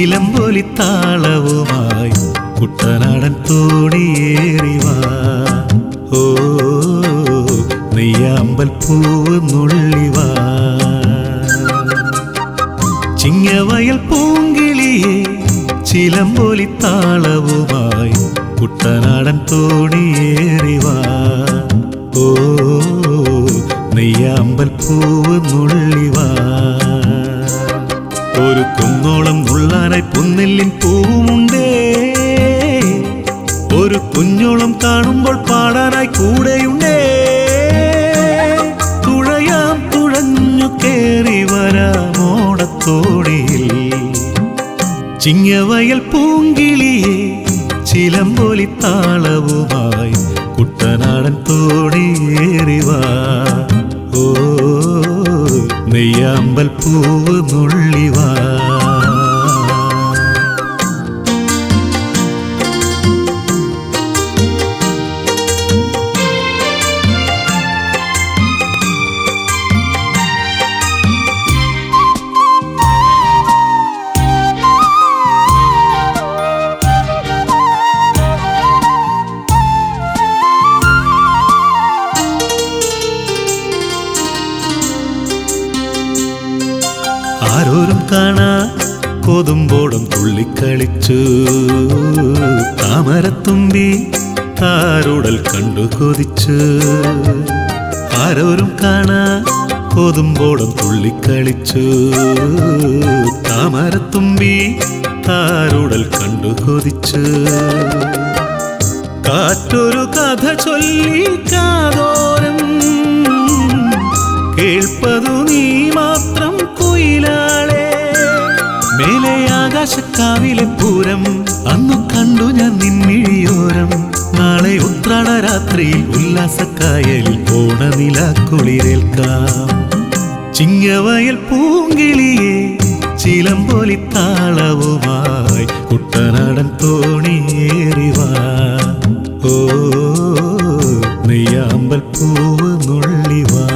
ചിങ്ങവയൽ പൂങ്കിളിയെ ചിലമ്പൊലി താളവുമായി കുട്ടനാടൻ തോണിയേറിവാ ഓ നെയ്യാമ്പൽ പൂവ് നുള്ളിവാ ചിങ്ങവയൽ പൂങ്കിളിയെ ചിലമ്പൊലി താളവുമായി കുട്ടനാടൻ തോണിയേറിവാ ഓ നെയ്യാമ്പൽ പൂവ് നുള്ളിവാ ഒരു കുന്നോളം നുള്ളാനായി പുന്നെല്ലിൻ പൂവുമുണ്ടേ. ഒരു കുഞ്ഞോളം കാണുമ്പോൾ പാടാനായി കൂടെയുണ്ടേ. തുഴയാം തുഴഞ്ഞു കേറി വരാമോടത്തോടിയിൽ ചിങ്ങവയൽ പൂങ്കിളിയെ ചിലമ്പൊലി താളവുമായി കുട്ടനാടൻ തോടിയേറിവാ നെയ്യാമ്പൽ പൂവ് നുള്ളിവാ കാണാ കൊതുമ്പോടും തുള്ളിക്കളിച്ചു. താമരത്തുമ്പി താരുടൽ കണ്ടു കൊതിച്ചു. ആരോരും കാണാ കൊതുമ്പോടും തുള്ളിക്കളിച്ചു. താമരത്തുമ്പി താരുടൽ കണ്ടു കൊതിച്ചു. കാറ്റൊരു കഥ ചൊല്ലി കാതോരം. കേൾപ്പതു നീ മാത്രം കുയിലാളെ മേലെ ആകാശക്കാവിലെ പൂരം. അന്നു കണ്ടു ഞാൻ നിന്നിഴിയോരം. നാളെ ഉത്രാട രാത്രിയിൽ ഉല്ലാസക്കായലിൽ ഓണനിലാക്കുളിരേൽക്കാം ചിങ്ങവയൽ പൂങ്കിളിയെ ചിലമ്പൊലി താളവുമായി കുട്ടനാടൻ തോണിയേറിവാ. ഓ നെയ്യാമ്പൽ പൂവ് നുള്ളിവാ.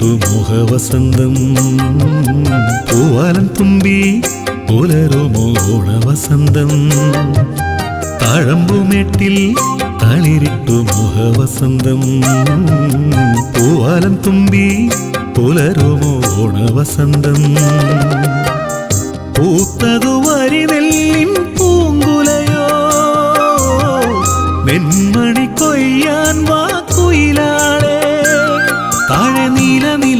തളിരിട്ടു മോഹവസന്തം പൂവാലം തുമ്പി പുലരുമോ ഓണവസന്തം താഴമ്പുമെട്ടിൽ തളിരിട്ടു മോഹവസന്തം പൂവാലം തുമ്പി പുലരുമോണവസന്തം പൂത്തതു വരി നെല്ലിൻ പൂങ്കുലയോ? മെന്മണി കൊയ്യാൻ വാ കുയിലാളെ താഴെ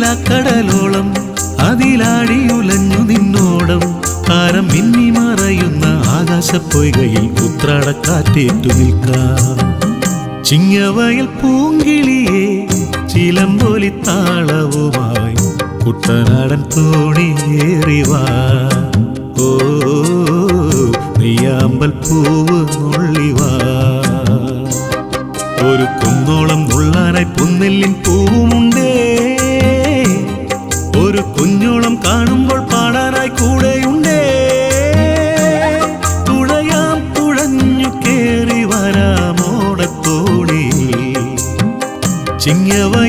നീല നില കടലോളം അതിലാടിയുലഞ്ഞു നിന്നോടം. താരം മിന്നി മറയുന്ന ആകാശപ്പൊയ്കയിൽ ഉത്രാടക്കാറ്റേറ്റു നിൽക്കാം. ചിങ്ങവയൽ പൂങ്കിളിയെ ചിലമ്പൊലി താളവുമായി കുട്ടനാടൻ തോണിയേറിവാ. ഓ നെയ്യാമ്പൽ പൂവ് നുള്ളിവാ. ഒരു കുന്നോളം നുള്ളാനായി പുന്നെല്ലിൻ പൂവുമുണ്ടേ. ഒരു കുഞ്ഞോളം കാണുമ്പോൾ പാടാനായി കൂടെയുണ്ടേ. തുഴയാം തുഴഞ്ഞു കേറി വരാമോടത്തോണി ചിങ്ങവയൽ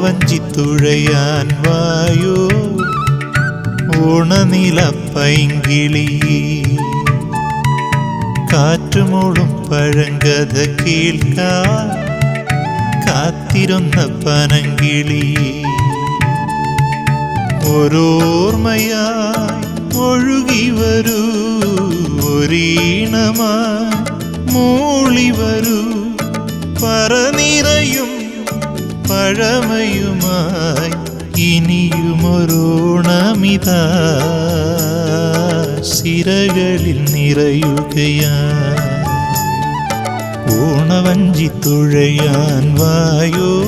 ഓണവഞ്ചിത്തുഴയാൻ വായോ. ഓണനില പൈങ്കിളി. കാറ്റുമോളും പഴങ്കഥ കേൾക്കാൻ കാത്തിരുന്ന പനങ്കിളി. ഓരോർമ്മയായി ഒഴുകി വരൂ. ഒരീണമായി മൂളി വരൂ. പറനിറയും പഴമയുമായി ഇനിയുമൊരോണമിതാ. സിരകളിൽ നിറയുകയാ. ഓണവഞ്ചി തുഴയാൻ വായോ?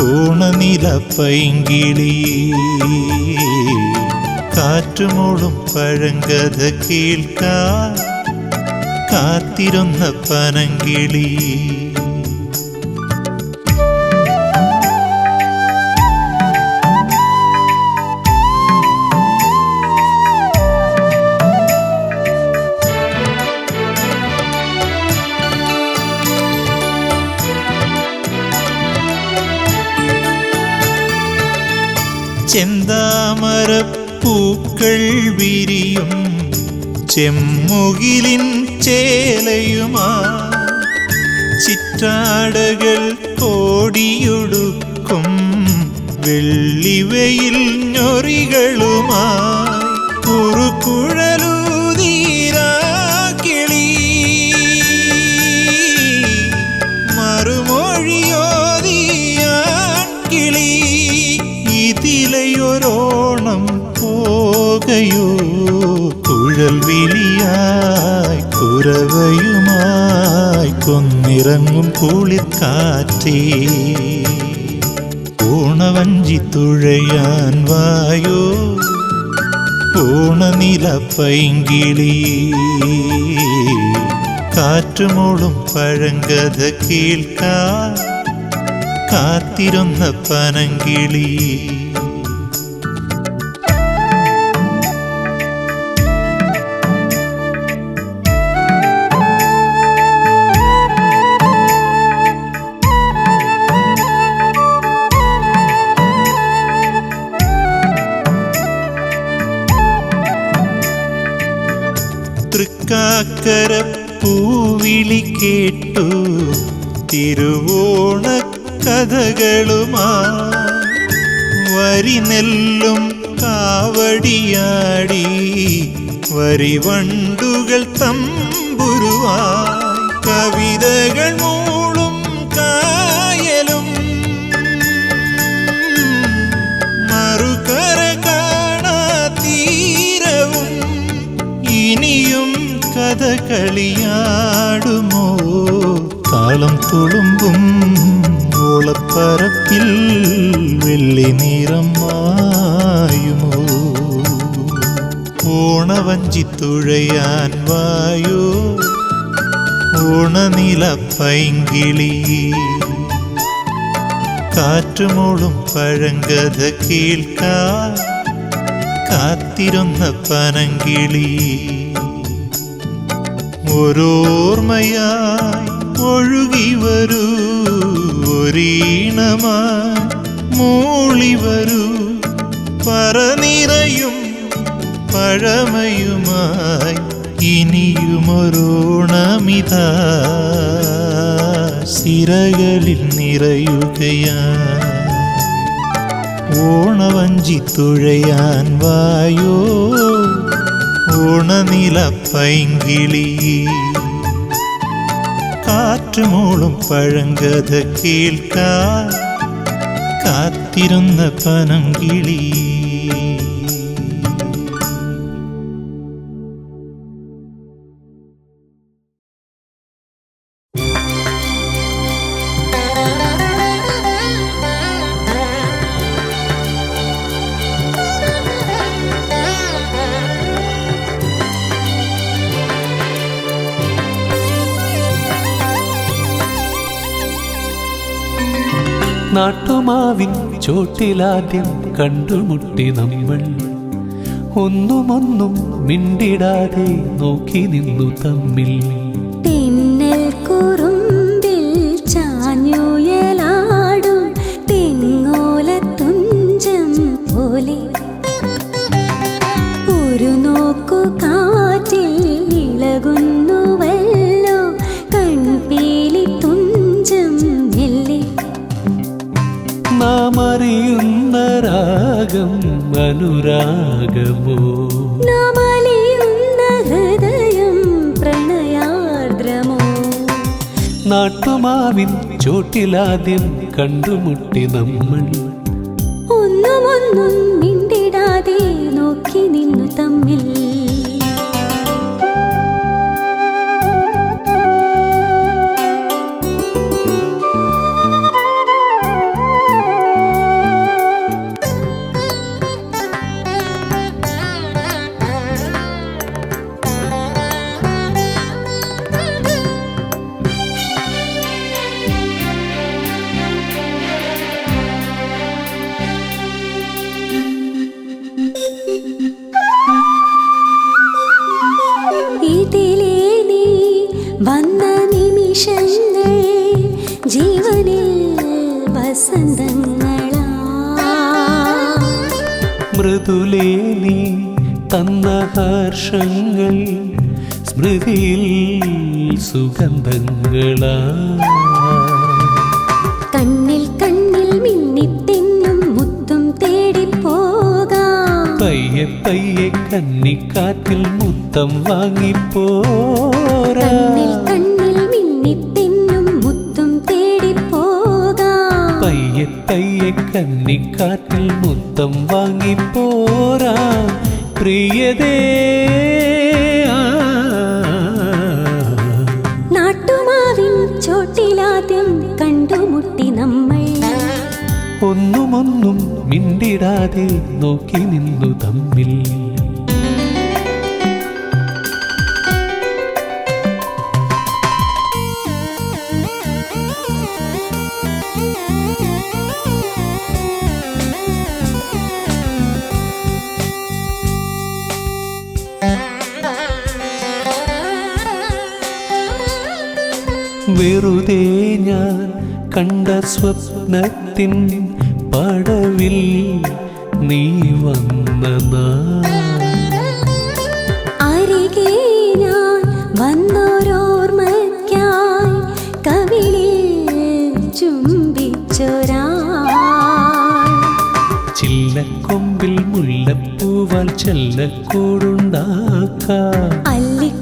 ഓണനില പൈങ്കിളി. കാറ്റുമോളും പഴങ്കഥ കേൾക്കാൻ കാത്തിരുന്ന പനങ്കിളി. ചെന്താമരപ്പൂക്കൾ വിരിയും ചെമ്മുകിലിൻ ചേലയുമാ. ചിറ്റാടകൾ കോടിയൊടുക്കും വെള്ളിവയിൽ ഞൊറികളുമായി. കുറുക്കുഴലൂതീരാക്കിളി കുഴൽ വിളിയായി കുരവയുമായി കൊന്നിറങ്ങും കുളിക്കാറ്റേ പൂണവഞ്ചി തുഴയാൻ വായോ പൂണനില പൈങ്കിളി. കാറ്റുമോളും പഴങ്കഥ കേൾക്കാൻ കാത്തിരുന്ന തിരുവോണ കഥകളുമാ വരി നെല്ലും കാവടിയാടി വരിവണ്ടുകൾ തമ്പുരുവായി. കവിതകൾ മൂളും കായലും മറുകര കാണാ തീരവും ഇനിയും കഥകളിയാടുമോ താളം തുളുമ്പും ഓളപ്പരപ്പിൽ വെള്ളി നിറം മായുമോ ഓണവഞ്ചി തുഴയാൻ വായോ? ഓണനില പൈങ്കിളി. കാറ്റുമോളും പഴങ്കഥ കേൾക്കാൻ കാത്തിരുന്ന പനങ്കിളി. ഓരോർമ്മയായി ഒഴുകി വരൂ ഒരീണമായി മൂളി വരൂ പറനിറയും പഴമയുമായി ഇനിയുമൊരോണമിതാ സിരകളിൽ നിറയുകയായി ഓണവഞ്ചി തുഴയാൻ വായോ ഓണനില പൈങ്കിളി കാറ്റുമോളും പഴങ്കഥ കേൾക്കാൻ കാത്തിരുന്ന പനങ്കിളി നാട്ടുമാവിൻ ചോട്ടിലാദ്യം കണ്ടുമുട്ടി നമ്മൾ. ഒന്നുമൊന്നും മിണ്ടിടാതെ നോക്കി നിന്നു തമ്മിൽ. രാഗം അനുരാഗമോ? നാമലിയുന്ന ഹൃദയം പ്രണയാർദ്രമോ? നാട്ടുമാവിൻ ചോട്ടിലാദ്യം കണ്ടുമുട്ടി നമ്മൾ. ഒന്നുമൊന്നും കന്നിക്കാറ്റിൽ മുത്തം വാങ്ങിപ്പോരാ. കണ്ണിൽ മിന്നിത്തെന്നും മുത്തും പയ്യെ പയ്യെ വാങ്ങിപ്പോരാ. പ്രിയതേ. നാട്ടുമാവിൻ ചോട്ടിലാദ്യം കണ്ടുമുട്ടി നമ്മൾ. ഒന്നുമൊന്നും മിണ്ടിടാതെ നോക്കി നിന്നു തമ്മിൽ. വെറുതെ ഞാൻ കണ്ട സ്വപ്നത്തിൻ പടവിൽ നീ വന്ന അരികെ ഞാൻ വന്നോരോർമ്മയ്ക്കായി കവിളിൽ ചുംബിച്ചൊരാ ചില്ലക്കൊമ്പിൽ മുല്ലപ്പൂവാൽ ചെല്ലക്കൂടുണ്ടാക്കാം. അല്ലിക്കുമ്പിൽ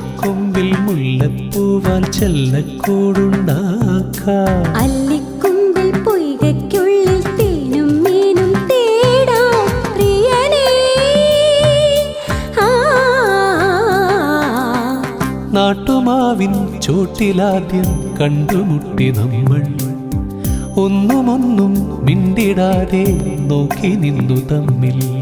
ചില്ലക്കൊമ്പിൽ മുല്ലപ്പൂവാൽ ചെല്ലക്കൂടുണ്ടാക്കാം. അല്ലിക്കുമ്പിൽ പൊയ്കയ്ക്കുള്ളിൽ തേനും മീനും തേടാം പ്രിയനേ. നാട്ടുമാവിൻ ചോട്ടിലാദ്യം കണ്ടുമുട്ടി നമ്മൾ. ഒന്നുമൊന്നും മിണ്ടിടാതെ നോക്കി നിന്നു തമ്മിൽ.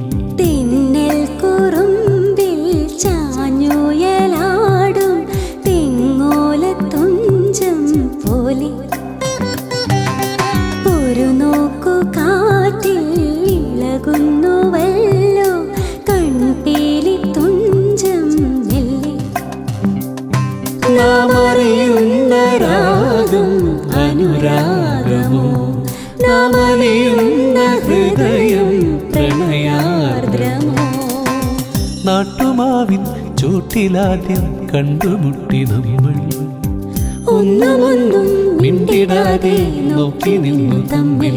ചോട്ടിലാദ്യം കണ്ടുമുട്ടി നമ്മൾ. ഒന്നുമൊന്നും മിണ്ടിടാതെ നോക്കി നിന്നു തമ്മിൽ.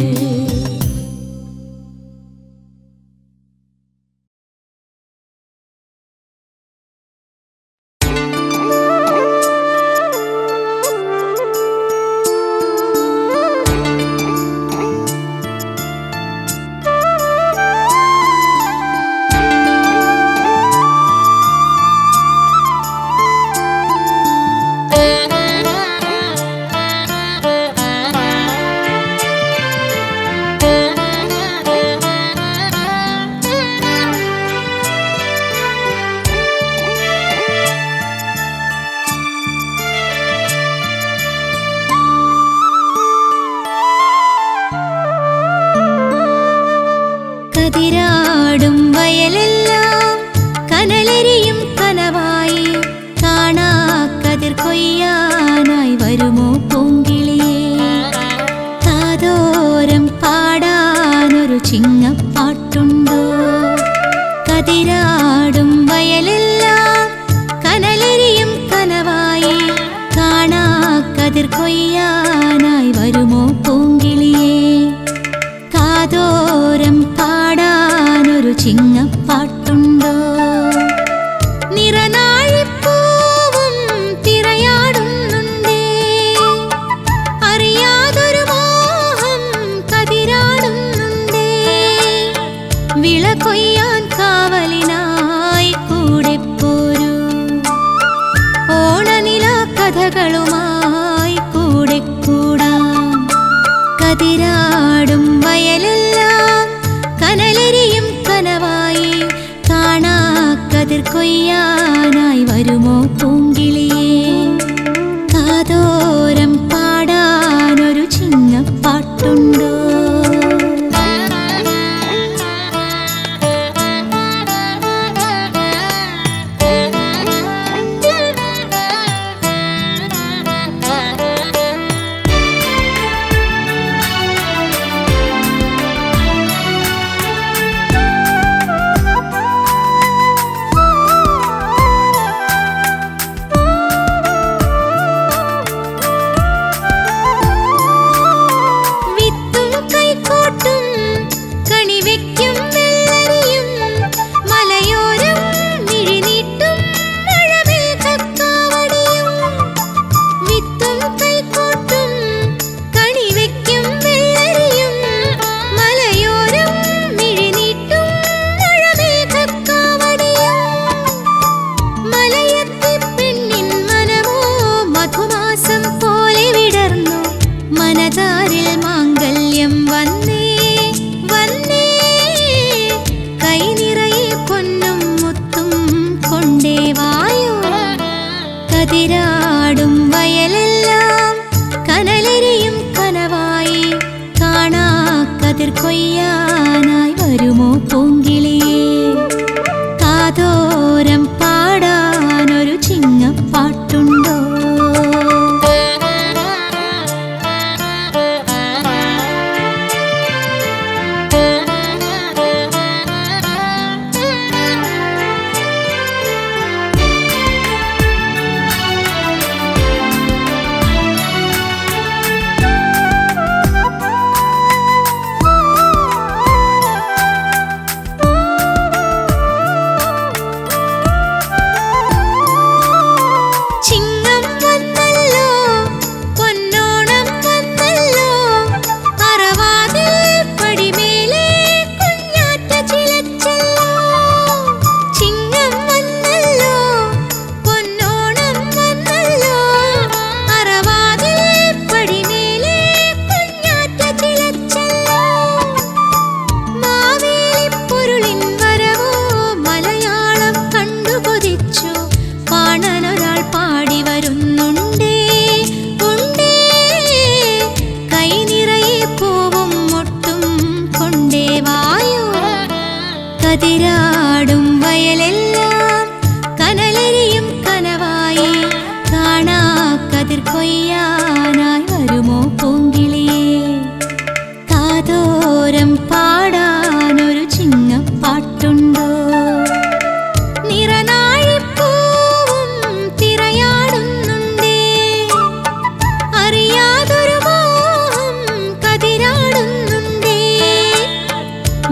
കതിരാടും വയലെല്ലാം കനലെരിയും കനവായി. കാണാ കതിർ കൊയ്യാനായി വരുമോ പൊങ്കിളിയേ? കാതോരം പാടാനൊരു ചിങ്ങപ്പാട്ടുണ്ടോ ചിങ്ങപ്പാട്ടുണ്ടോ? നിറനാഴിപ്പൂവും തിരയാടുന്നുണ്ടേ. അറിയാതൊരു മോഹം കതിരാടുന്നുണ്ടേ. വിള കൊയ്യാൻ കാവലിനായി കൂടെ പോരൂ ഓണനില കഥകളുമായി കൂടെ കൂടാം കതിരാടും കൊയ്യാനായി വരുമോ പൂങ്കിളി?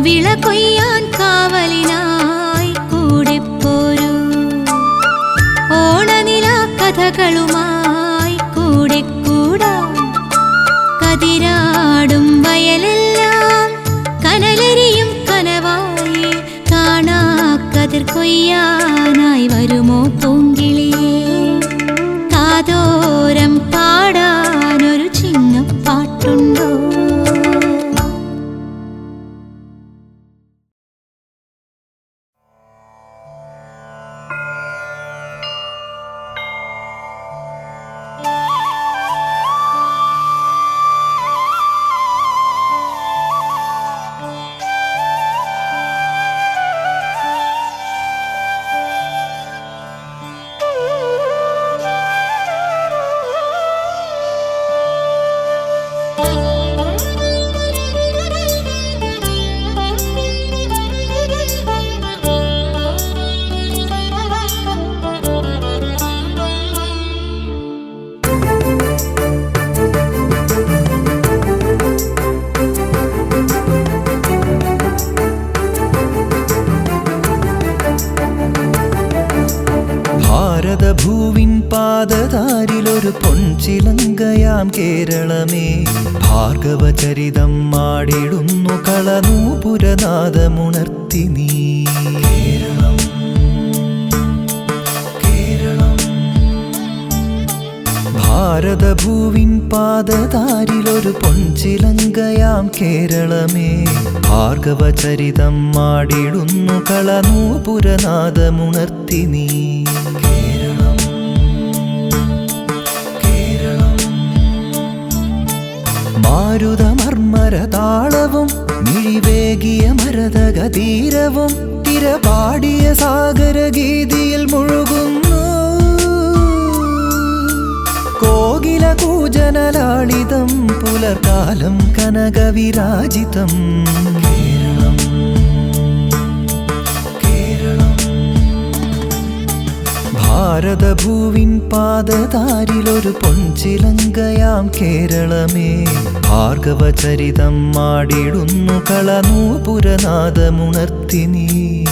വിള കൊയ്യാൻ കാവലിനായി കൂടെ പോരൂ ഓണനില കഥകളുമായി കൂടെ കൂടാ കതിരാടും വയലെല്ലാം കനലെരിയും കനവായി കാണാ കതിർ കൊയ്യാനായി വരുമോ പൂങ്കിളിയേ. കാതോരം ഭാരതഭൂവിൻ പാദതാരിലൊരു പൊൻചിലങ്കയാം കേരളമേ. ഭാർഗവചരിതം മാടിടുന്നു കളനൂപുരനാദമുണർത്തി നീ. കേരളം കേരളം. മാരുതമർമ്മരതാളവും മിഴിവേകിയ മരതകതീരവും തിരപാടിയ സാഗരഗീതിയിൽ മുഴുകുന്നു കോകില കൂജനലാളിതം പുലർകാലം കനകവിരാജിതം. കേരളം കേരളം. ഭാരതഭൂവിൻ പാദതാരിലൊരു പൊൻചിലങ്കയാം കേരളമേ. ഭാർഗവചരിതം മാടിടുന്നു കളനൂപുരനാദമുണർത്തി നീ.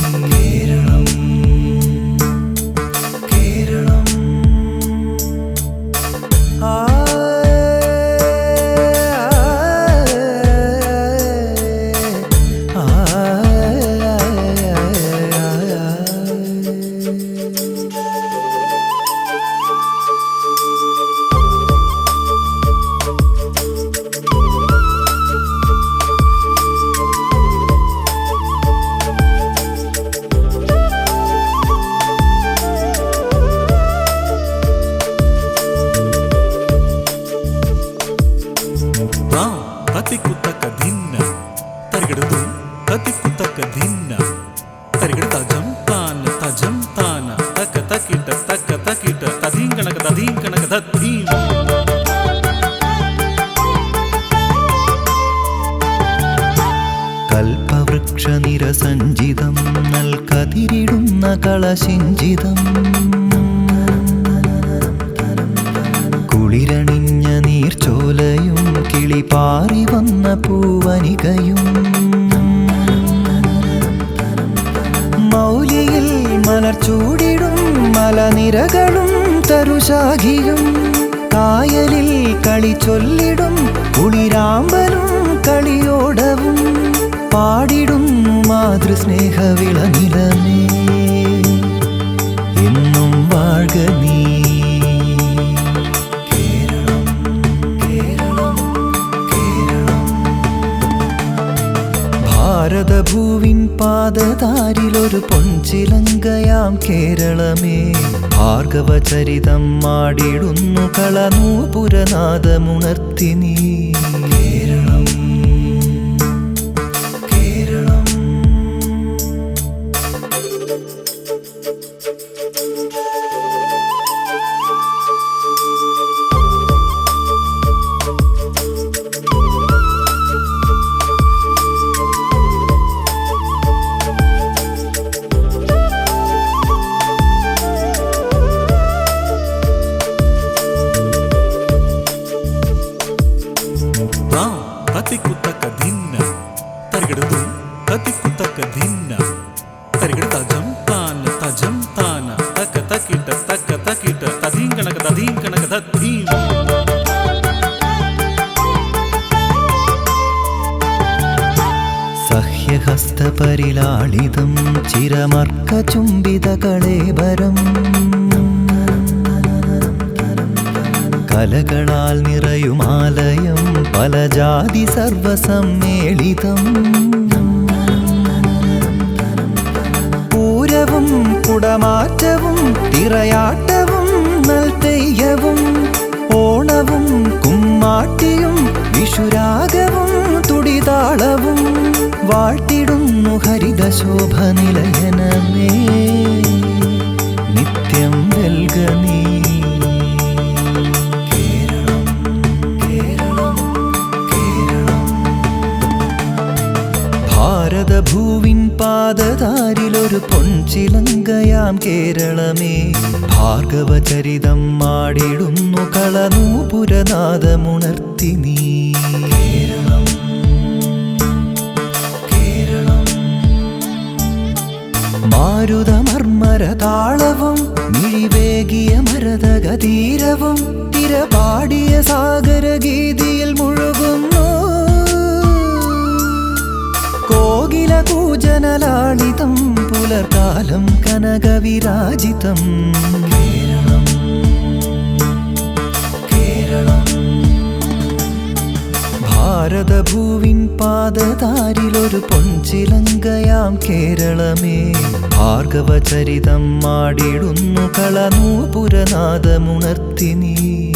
心悸的。എന്നും വാഴ്ക ഭാരതഭൂവിൻ പാദതാരിലൊരു പൊൻചിലങ്കയാം കേരളമേ. ഭാർഗവചരിതം മാടിടുന്നു കളനൂപുരനാദമുണർത്തി നീ. വാഴ്ത്തിടുന്നു ഹരിതശോഭ നിലയനമേ നിത്യം വെൽക നീ. ഭാരതഭൂവിൻ പാദതാരിലൊരു പൊൻചിലങ്കയാം കേരളമേ. ഭാർഗവചരിതം മാടിടുന്നു കളനൂപുരനാദമുണർത്തി നീ. കേരളം മാ മാരുതമർമ്മര താളവും മിഴിവേകിയ മരതകതീരവും തിരപാടിയ സാഗരഗീതിയിൽ മുഴുകുന്നു. കോകില കൂജനലാളിതം പുലർകാലം കനകവിരാജിതം. ഭാരതഭൂവിൻ പാദതാരിലൊരു പൊൻചിലങ്കയാം കേരളമേ. ഭാർഗവചരിതം മാടിടുന്നു കളനൂപുരനാദമുണർത്തി നീ.